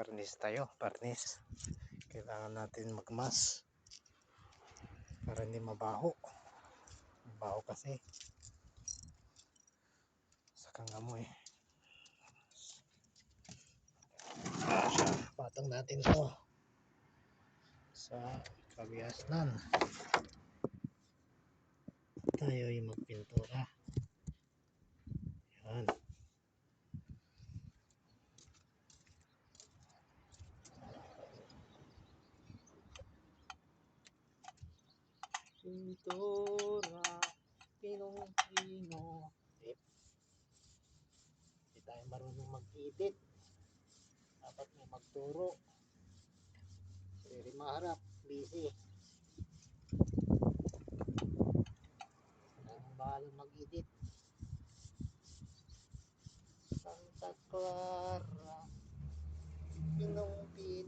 Barnis tayo, barnis. Kailangan natin magmas. Para hindi mabaho. Mabaho kasi. Sa kangamoy. Patong natin to. Sa kabiasnan. Tayo yung magpintura. Pintura, pinong-pino. Eh, Hindi tayo marunong mag-edit. Dapat may magturo. Very maharap, busy. Ang bahala mag-edit. Santa Clara, pinong-pino.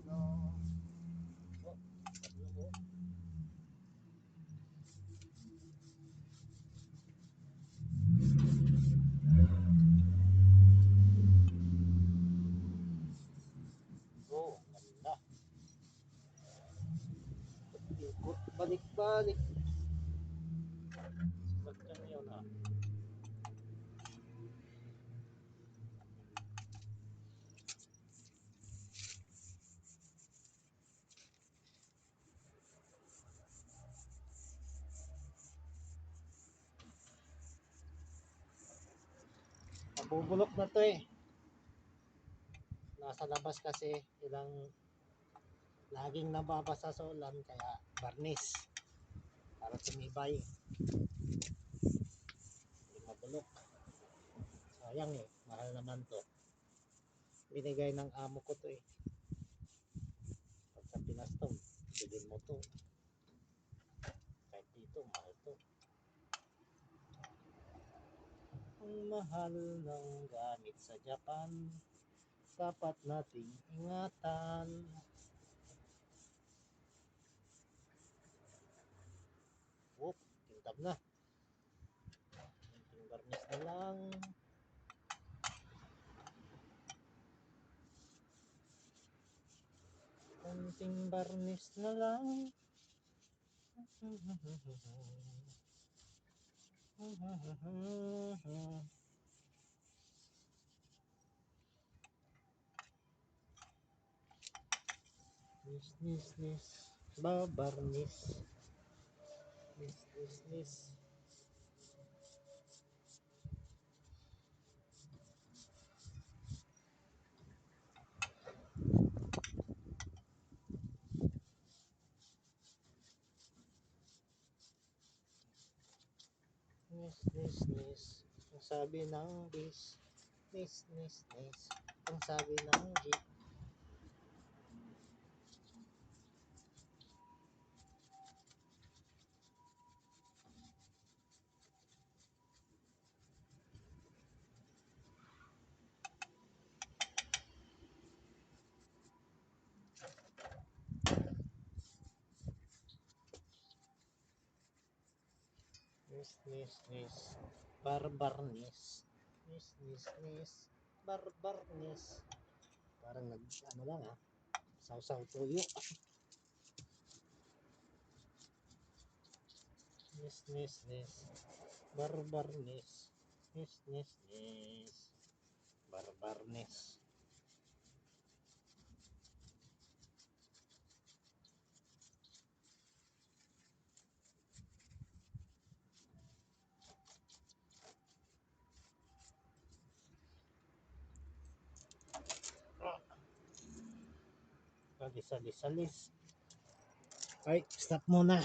Yan yun ah? Nabubulok na to eh. Nasa labas kasi ilang laging nababasa sa ulan kaya barnis para tumibay. Hindi mabulok. Sayang eh, mahal naman to. Binigay ng amo ko to eh. Pag sa Pinas to, bilhin mo to. Kahit dito, mahal to. Ang mahal ng gamit sa Japan, dapat nating ingatan. Kintab na. Kunting garnish na lang. Kunting barnis na lang. Nis, nis, nis. Babarnis. Nis, nis, nis. Nis, nis. Ang sabi ng bis. Nis. Ang sabi ng jeep. Nis, nis, nis. Barbarnis. Nis, nis, nis. Barbarnis. Parang nag, ano lang ah. Sausaw tuyo. Nis, nis, nis. Barbarnis. Nis, nis, nis. Barbarnis. Salis, salis, salis. Ay, stop muna.